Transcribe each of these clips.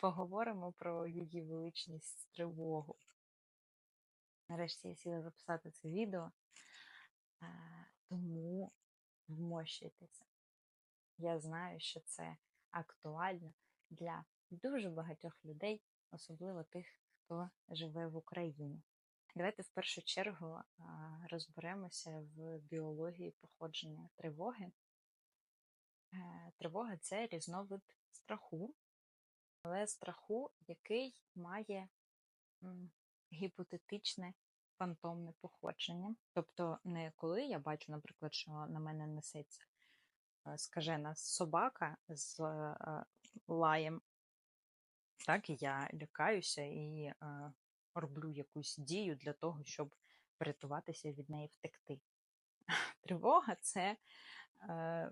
поговоримо про її величність тривогу. Нарешті я сіла записати це відео, тому вмощуйтеся. Я знаю, що це актуально для дуже багатьох людей, особливо тих, хто живе в Україні. Давайте в першу чергу розберемося в біології походження тривоги. Е, тривога це різновид страху, але страху, який має гіпотетичне фантомне походження. Тобто, не коли я бачу, наприклад, що на мене несеться е, скажена собака з е, лаєм, так я лякаюся і роблю якусь дію для того, щоб врятуватися від неї втекти. Тривога це е,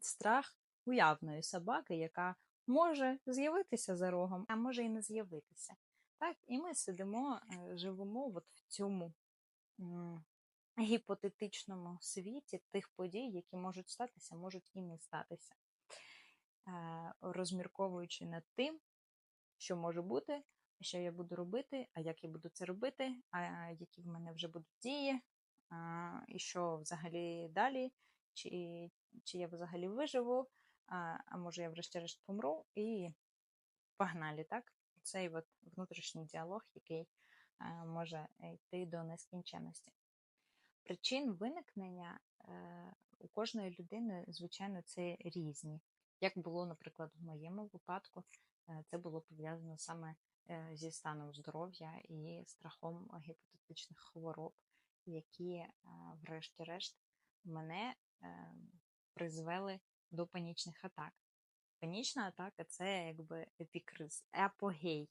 страх уявної собаки, яка може з'явитися за рогом, а може і не з'явитися. Так, І ми сидимо, е, живемо от в цьому гіпотетичному світі тих подій, які можуть статися, можуть і не статися, е, розмірковуючи над тим, що може бути, що я буду робити, а як я буду це робити, а які в мене вже будуть дії, і що взагалі далі, чи чи я взагалі виживу, а може я врешті-решт помру, і погнали, так? Цей от внутрішній діалог, який може йти до нескінченності. Причин виникнення е, у кожної людини, звичайно, це різні. Як було, наприклад, в моєму випадку, е, це було пов'язано саме Е, зі станом здоров'я і страхом гіпотетичних хвороб, які, врешті-решт, мене е, призвели до панічних атак. Панічна атака це якби епікриз, апогей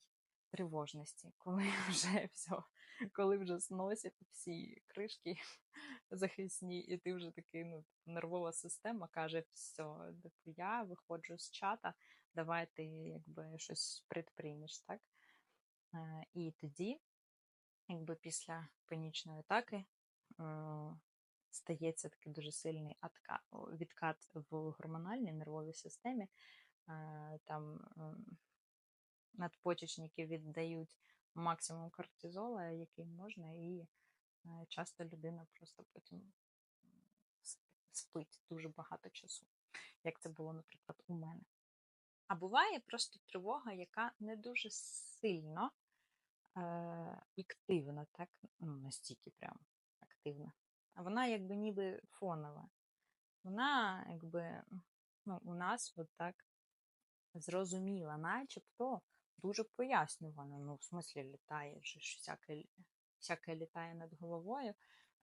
тривожності, коли вже все, коли вже зносять всі кришки захисні, і ти вже такий, ну, нервова система каже, все, типу, я виходжу з чата, давай ти якби щось предприймеш, так? Е, і тоді, якби після панічної атаки, стається такий дуже сильний відкат в гормональній нервовій системі. Е, там надпочечники віддають максимум кортизола, який можна, і е, часто людина просто потім спить дуже багато часу, як це було, наприклад, у мене. А буває просто тривога, яка не дуже сильно е, активна, так? Ну, настільки прям активна. Вона якби ніби фонова. Вона, якби, ну, у нас от так зрозуміла, начебто дуже пояснювана. Ну, в смислі літає, ж всяке, всяке літає над головою.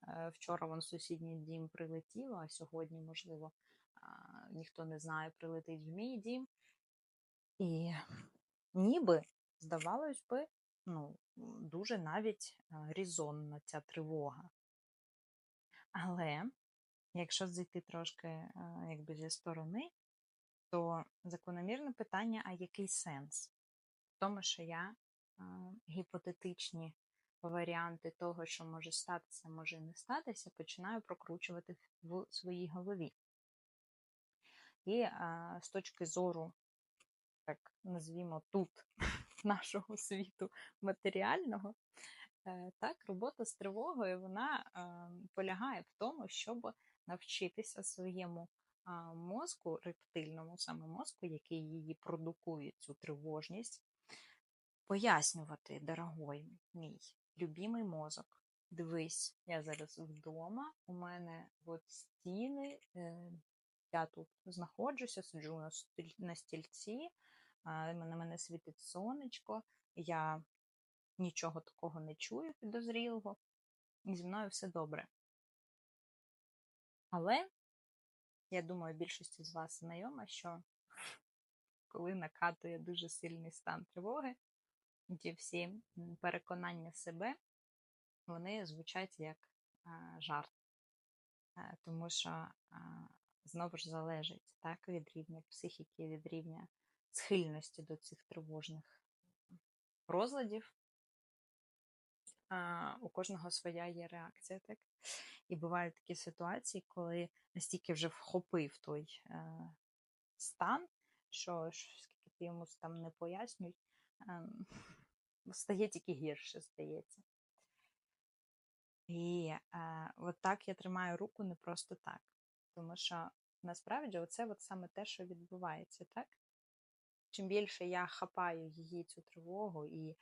Е, вчора вон сусідній дім прилетіло, а сьогодні, можливо, ніхто не знає, прилетить в мій дім. І ніби, здавалось би, ну, дуже навіть різонна ця тривога. Але якщо зайти трошки якби зі сторони, то закономірне питання, а який сенс? В тому, що я гіпотетичні варіанти того, що може статися, може не статися, починаю прокручувати в своїй голові. І а, з точки зору так назвімо тут нашого світу матеріального. Е, так, робота з тривогою вона полягає в тому, щоб навчитися своєму мозку, рептильному саме мозку, який її продукує, цю тривожність, пояснювати, дорогой мій любимий мозок. Дивись, я зараз вдома, у мене от стіни, е, я тут знаходжуся, сиджу на стільці, на мене світить сонечко, я нічого такого не чую підозрілого, і зі мною все добре. Але, я думаю, більшості з вас знайома, що коли накатує дуже сильний стан тривоги, ті всі переконання себе, вони звучать як жарт. А, тому що знову ж залежить так, від рівня психіки, від рівня схильності до цих тривожних розладів. У кожного своя є реакція. так? І бувають такі ситуації, коли настільки вже вхопив той е, стан, що скільки скільки йому там не пояснюють, стає тільки гірше, здається. І е, от так я тримаю руку не просто так. Тому що насправді от саме те, що відбувається, так? Чим більше я хапаю її цю тривогу і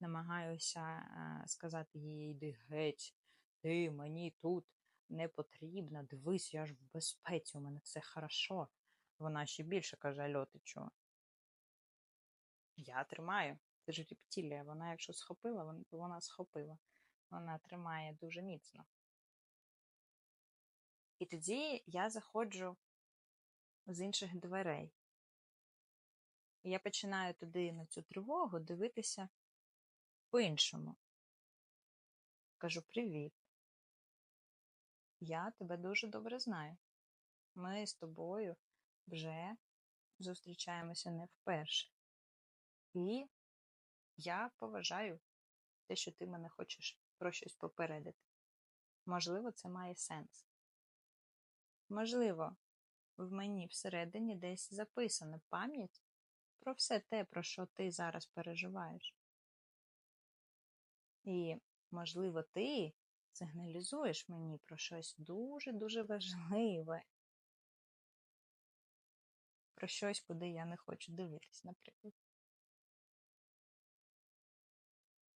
намагаюся е, сказати їй, йди геть, ти мені тут не потрібна, дивись, я ж в безпеці, у мене все хорошо. Вона ще більше каже, Альо, ти чого? Я тримаю. Це ж рептилія. Вона, якщо схопила, вона схопила. Вона тримає дуже міцно. І тоді я заходжу з інших дверей. І я починаю туди на цю тривогу дивитися по-іншому. Кажу: привіт. Я тебе дуже добре знаю. Ми з тобою вже зустрічаємося не вперше. І я поважаю те, що ти мене хочеш про щось попередити. Можливо, це має сенс. Можливо, в мені всередині десь записана пам'ять про все те, про що ти зараз переживаєш. І, можливо, ти сигналізуєш мені про щось дуже-дуже важливе, про щось, куди я не хочу дивитись, наприклад.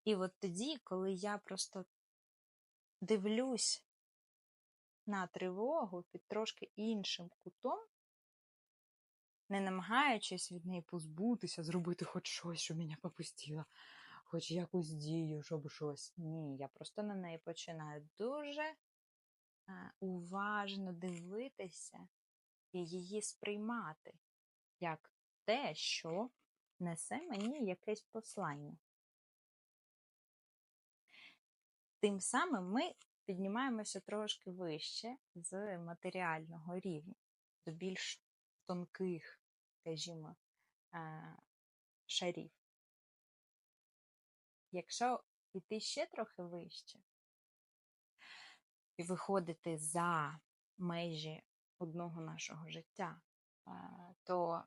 І от тоді, коли я просто дивлюсь на тривогу під трошки іншим кутом, не намагаючись від неї позбутися, зробити хоч щось, що мене попустило, хоч якусь дію, щоб щось. Ні, я просто на неї починаю дуже уважно дивитися і її сприймати як те, що несе мені якесь послання. Тим самим ми піднімаємося трошки вище з матеріального рівня до більш тонких, скажімо, шарів. Якщо йти ще трохи вище і виходити за межі одного нашого життя, то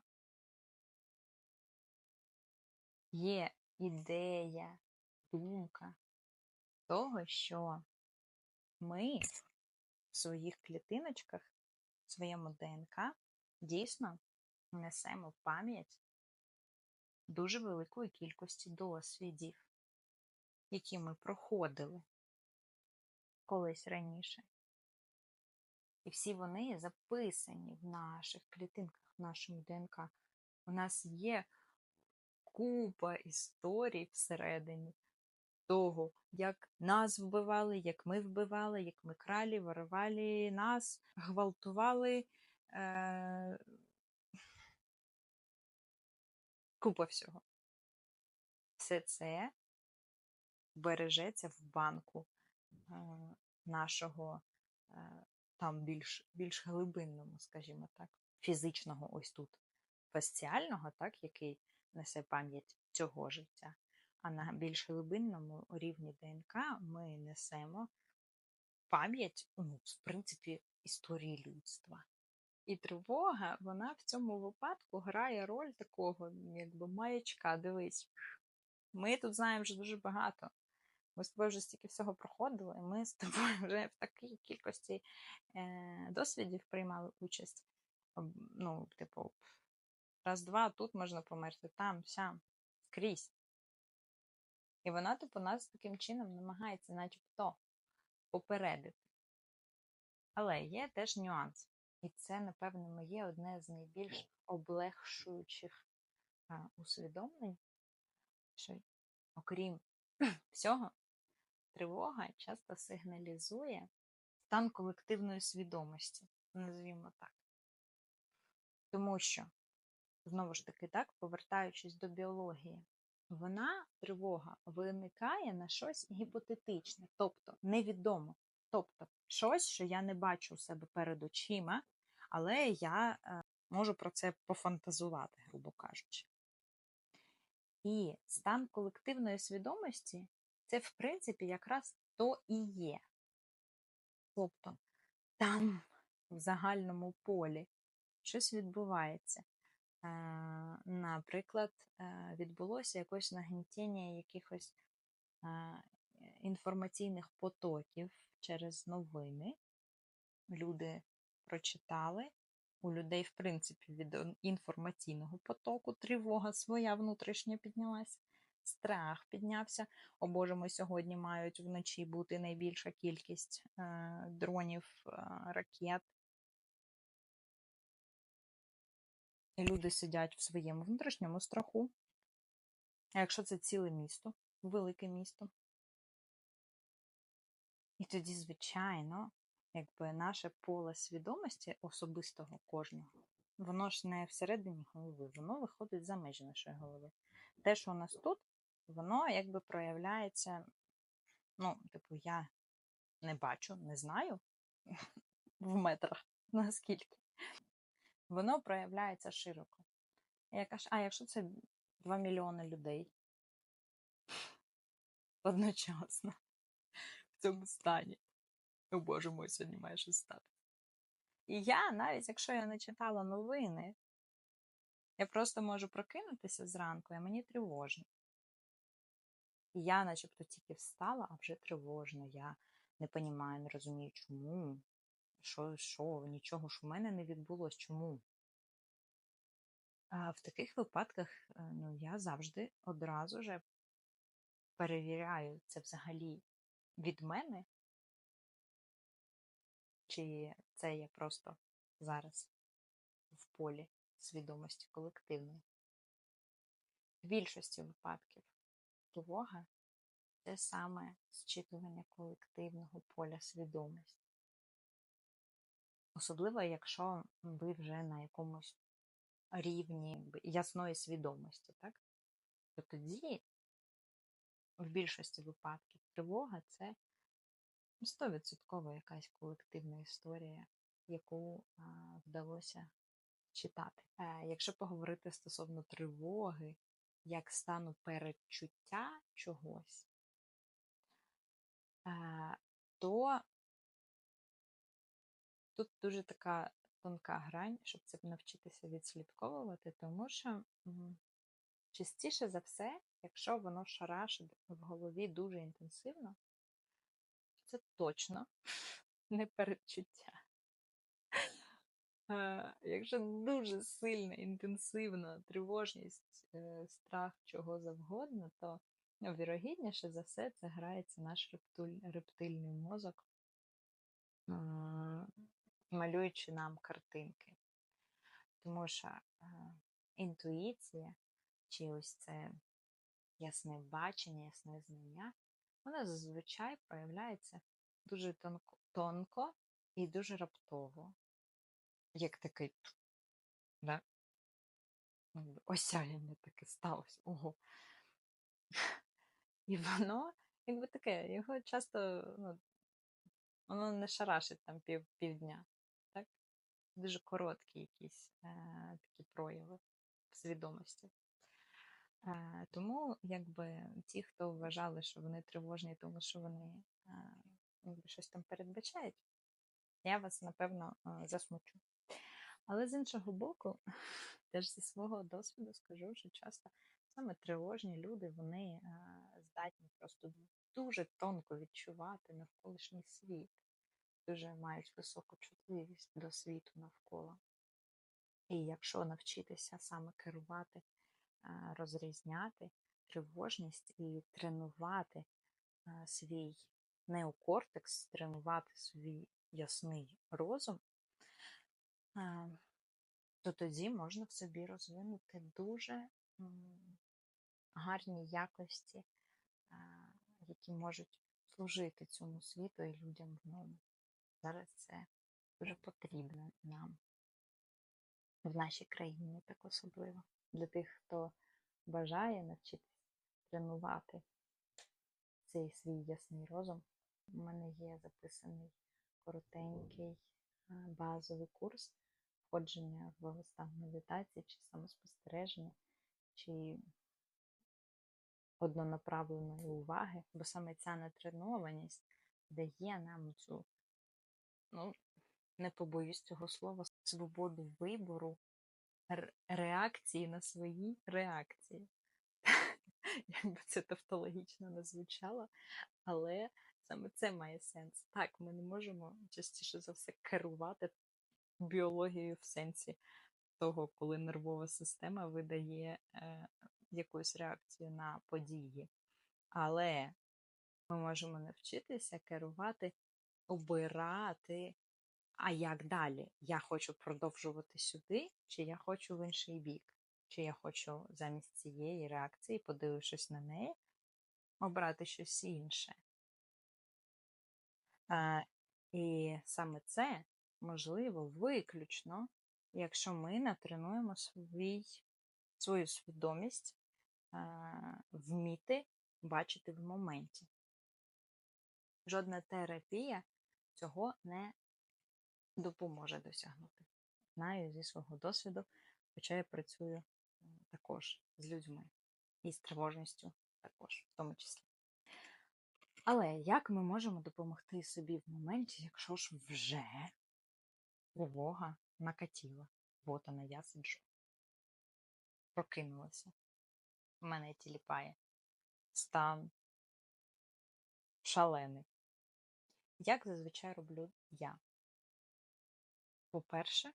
є ідея, думка того, що ми в своїх клітиночках, в своєму ДНК дійсно несемо пам'ять дуже великої кількості досвідів, які ми проходили колись раніше. І всі вони записані в наших клітинках, в нашому ДНК. У нас є купа історій всередині того, як нас вбивали, як ми вбивали, як ми кралі, виривали нас, гвалтували. Е... Купа всього. Все це бережеться в банку е... нашого е... там більш більш глибинному, скажімо так, фізичного ось тут, фасціального, так, який несе пам'ять цього життя. А на більш глибинному рівні ДНК ми несемо пам'ять, ну, в принципі, історії людства. І тривога, вона в цьому випадку грає роль такого, якби маячка. Дивись, ми тут знаємо вже дуже багато. Ми з тобою вже стільки всього проходили, ми з тобою вже в такій кількості е, досвідів приймали участь. Ну, типу, раз-два, тут можна померти, там, сям, скрізь. І вона, типу, нас таким чином намагається, начебто, попередити. Але є теж нюанс. І це, напевно, моє одне з найбільш облегшуючих а, усвідомлень, що, окрім всього, тривога часто сигналізує стан колективної свідомості, називаємо так. Тому що, знову ж таки, так, повертаючись до біології, вона, тривога, виникає на щось гіпотетичне, тобто невідомо. Тобто щось, що я не бачу у себе перед очима, але я е, можу про це пофантазувати, грубо кажучи. І стан колективної свідомості це, в принципі, якраз то і є. Тобто там, в загальному полі, щось відбувається. Е, Наприклад, е, відбулося якось нагнітіння якихось е, інформаційних потоків через новини. Люди прочитали. У людей, в принципі, від інформаційного потоку тривога своя внутрішня піднялася, страх піднявся. О Боже, ми сьогодні мають вночі бути найбільша кількість е, дронів, е, ракет. І люди сидять в своєму внутрішньому страху. А якщо це ціле місто, велике місто, і тоді, звичайно, якби наше поле свідомості особистого кожного, воно ж не всередині голови, воно виходить за межі нашої голови. Те, що у нас тут, воно якби проявляється, ну, типу, я не бачу, не знаю в метрах наскільки. Воно проявляється широко. Я кажу, а якщо це 2 мільйони людей одночасно в цьому стані. О Боже мой, сьогодні має щось стати. І я, навіть якщо я не читала новини, я просто можу прокинутися зранку, і мені тривожно. Я, начебто, тільки встала, а вже тривожно. Я не розумію, не розумію, чому, що, що, нічого ж у мене не відбулось, чому. А в таких випадках ну, я завжди одразу же перевіряю це взагалі від мене, чи це я просто зараз в полі свідомості колективної. В більшості випадків тривога це саме зчитування колективного поля свідомості. Особливо, якщо ви вже на якомусь рівні ясної свідомості, так? то тоді, в більшості випадків, тривога це 100% якась колективна історія, яку а, вдалося читати. Е, якщо поговорити стосовно тривоги, як стану передчуття чогось, то тут дуже така тонка грань, щоб це навчитися відслідковувати, тому що частіше за все, якщо воно шарашить в голові дуже інтенсивно, це точно не передчуття. Якщо дуже сильна, інтенсивна тривожність, е, страх чого завгодно, то вірогідніше за все це грається наш рептильний мозок, малюючи нам картинки. Тому що е, інтуїція, чи ось це ясне бачення, ясне знання, воно зазвичай проявляється дуже тонко, тонко і дуже раптово як такий да? осяяння таке сталося. Ого. І воно, якби таке, його часто ну, воно не шарашить там пів, півдня. Так? Дуже короткі якісь е, такі прояви в свідомості. Е, Тому, якби ті, хто вважали, що вони тривожні, тому що вони е, щось там передбачають, я вас напевно засмучу. Але з іншого боку, теж зі свого досвіду скажу, що часто саме тривожні люди вони е, здатні просто дуже тонко відчувати навколишній світ, дуже мають високу чутливість до світу навколо. І якщо навчитися саме керувати, е, розрізняти тривожність і тренувати е, свій неокортекс, тренувати свій ясний розум, то тоді можна в собі розвинути дуже гарні якості, які можуть служити цьому світу і людям в ньому. Зараз це дуже потрібно нам в нашій країні так особливо. Для тих, хто бажає навчитися тренувати цей свій ясний розум. У мене є записаний коротенький базовий курс входження в стан медитації, чи самоспостереження, чи однонаправленої уваги, бо саме ця натренованість дає нам цю, ну, не побоюсь цього слова, свободу вибору реакції на свої реакції. Як би це тавтологічно не звучало, але саме це має сенс. Так, ми не можемо частіше за все керувати біологією в сенсі того, коли нервова система видає е, якусь реакцію на події. Але ми можемо навчитися керувати, обирати, а як далі? Я хочу продовжувати сюди, чи я хочу в інший бік? Чи я хочу замість цієї реакції, подивившись на неї, обрати щось інше. Е, і саме це можливо виключно, якщо ми натренуємо свій, свою свідомість е, вміти бачити в моменті. Жодна терапія цього не допоможе досягнути. Знаю зі свого досвіду, хоча я працюю також з людьми і з тривожністю також, в тому числі. Але як ми можемо допомогти собі в моменті, якщо ж вже тривога накатіла? От вона, я сиджу. Прокинулася. Мене тіліпає. Стан шалений. Як зазвичай роблю я? По-перше,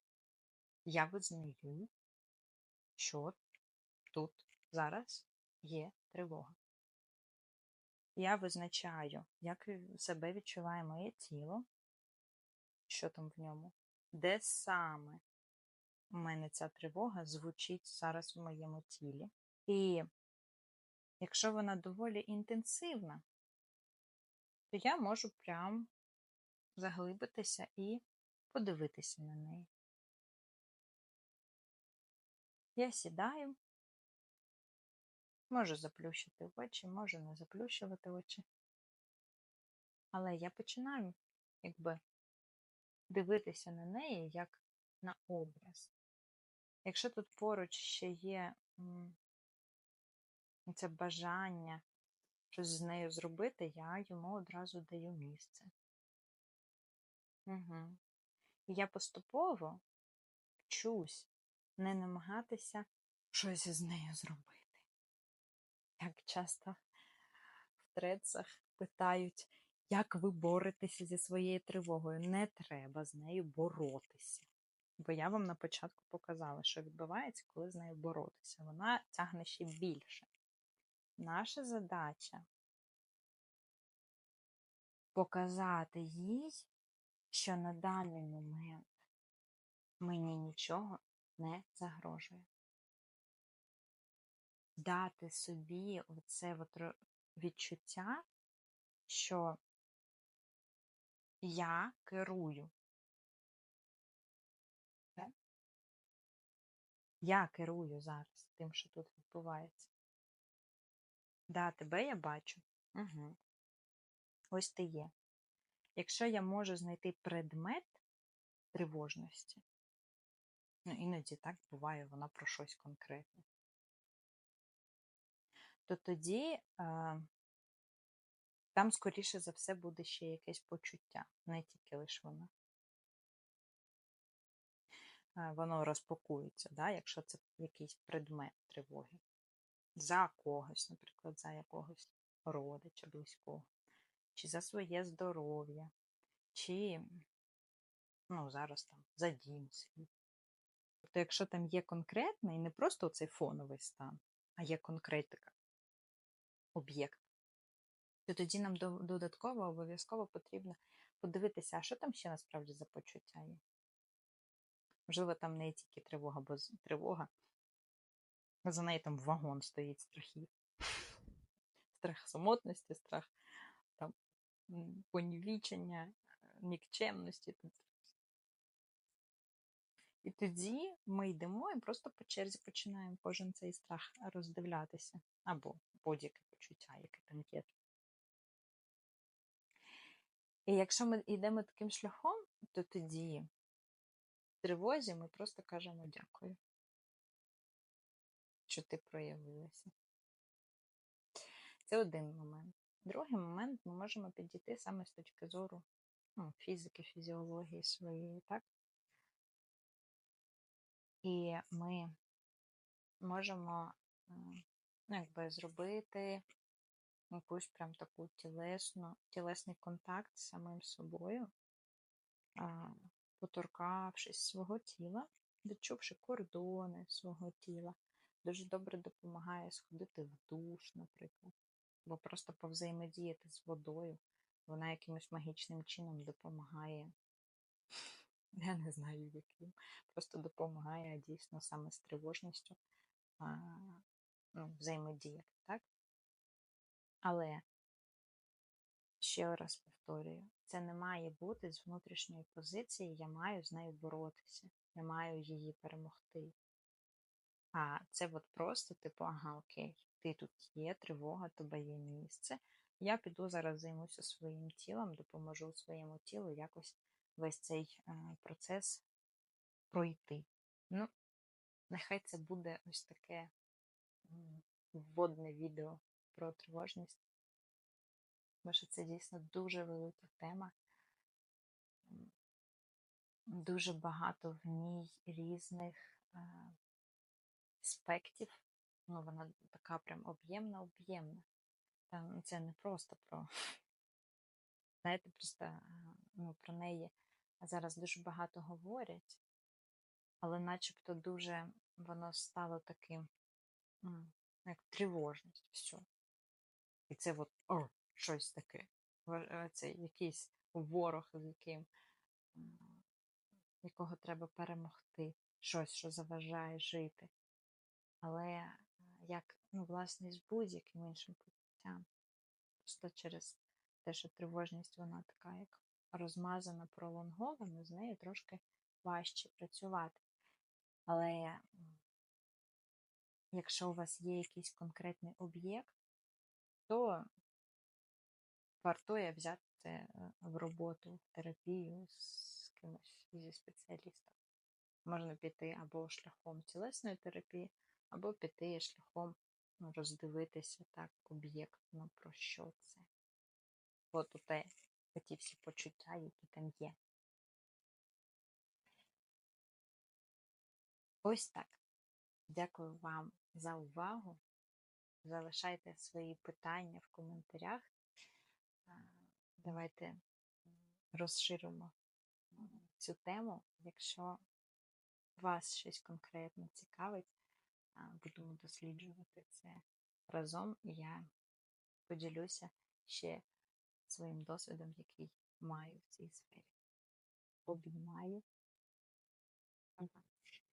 я визнаю, що тут зараз є тривога. Я визначаю, як себе відчуває моє тіло, що там в ньому, де саме у мене ця тривога звучить зараз в моєму тілі. І якщо вона доволі інтенсивна, то я можу прям заглибитися і подивитися на неї. Я сідаю, можу заплющити очі, можу не заплющувати очі. Але я починаю, якби, дивитися на неї як на образ. Якщо тут поруч ще є це бажання щось з нею зробити, я йому одразу даю місце. Угу. І я поступово вчусь не намагатися щось з нею зробити. Як часто в трецах питають, як ви боретеся зі своєю тривогою. Не треба з нею боротися. Бо я вам на початку показала, що відбувається, коли з нею боротися. Вона тягне ще більше. Наша задача показати їй, що на даний момент мені нічого не загрожує. Дати собі оце відчуття, що я керую. Я керую зараз тим, що тут відбувається. Да, тебе я бачу. Угу. Ось ти є. Якщо я можу знайти предмет тривожності, ну іноді так буває, вона про щось конкретне, то тоді е, там, скоріше за все, буде ще якесь почуття, не тільки лише вона. Е, воно розпакується, да, якщо це якийсь предмет тривоги. За когось, наприклад, за якогось родича близького, чи за своє здоров'я, чи, ну, зараз там за дім свій. Тобто, якщо там є конкретний, не просто цей фоновий стан, а є конкретика, об'єкт, то тоді нам додатково обов'язково потрібно подивитися, а що там ще насправді за почуття є. Можливо, там не тільки тривога, бо тривога, за нею там вагон стоїть страхів. Страх самотності, страх там, понівічення, нікчемності. І тоді ми йдемо і просто по черзі починаємо кожен цей страх роздивлятися, або будь-яке почуття, яке там є. І якщо ми йдемо таким шляхом, то тоді в тривозі ми просто кажемо дякую, що ти проявилася. Це один момент. Другий момент ми можемо підійти саме з точки зору ну, фізики, фізіології своєї, так? І ми можемо ну, якби зробити якусь прям таку тілесну, тілесний контакт з самим собою, поторкавшись свого тіла, відчувши кордони свого тіла. Дуже добре допомагає сходити в душ, наприклад, або просто повзаємодіяти з водою. Вона якимось магічним чином допомагає. Я не знаю яким. Просто допомагає дійсно саме з тривожністю а, ну, взаємодіяти? Але ще раз повторюю, це не має бути з внутрішньої позиції, я маю з нею боротися, я маю її перемогти. А це от просто, типу, ага, окей, ти тут є, тривога, тебе є місце. Я піду зараз займуся своїм тілом, допоможу своєму тілу якось весь цей е, процес пройти. Ну, нехай це буде ось таке вводне відео про тривожність. Бо що це дійсно дуже велика тема. Дуже багато в ній різних е, аспектів. Ну, вона така прям об'ємна, об'ємна. Там це не просто про, знаєте, просто е, ну, про неї зараз дуже багато говорять, але начебто дуже воно стало таким, м, як тривожність, все. І це от о, щось таке. Е, Це якийсь ворог, яким, якого треба перемогти, щось, що заважає жити. Але як, ну, власне, з будь-яким іншим почуттям. Просто через те, що тривожність вона така, як розмазана, пролонгована, з нею трошки важче працювати. Але якщо у вас є якийсь конкретний об'єкт, то вартує взяти е, в роботу, в терапію з кимось зі спеціалістом. Можна піти або шляхом тілесної терапії, або піти шляхом ну, роздивитися так об'єктно, про що це. От оте, ті всі почуття, які там є. Ось так. Дякую вам за увагу. Залишайте свої питання в коментарях. Давайте розширимо цю тему. Якщо вас щось конкретно цікавить, будемо досліджувати це разом, і я поділюся ще своїм досвідом, який маю в цій сфері. Обіймаю.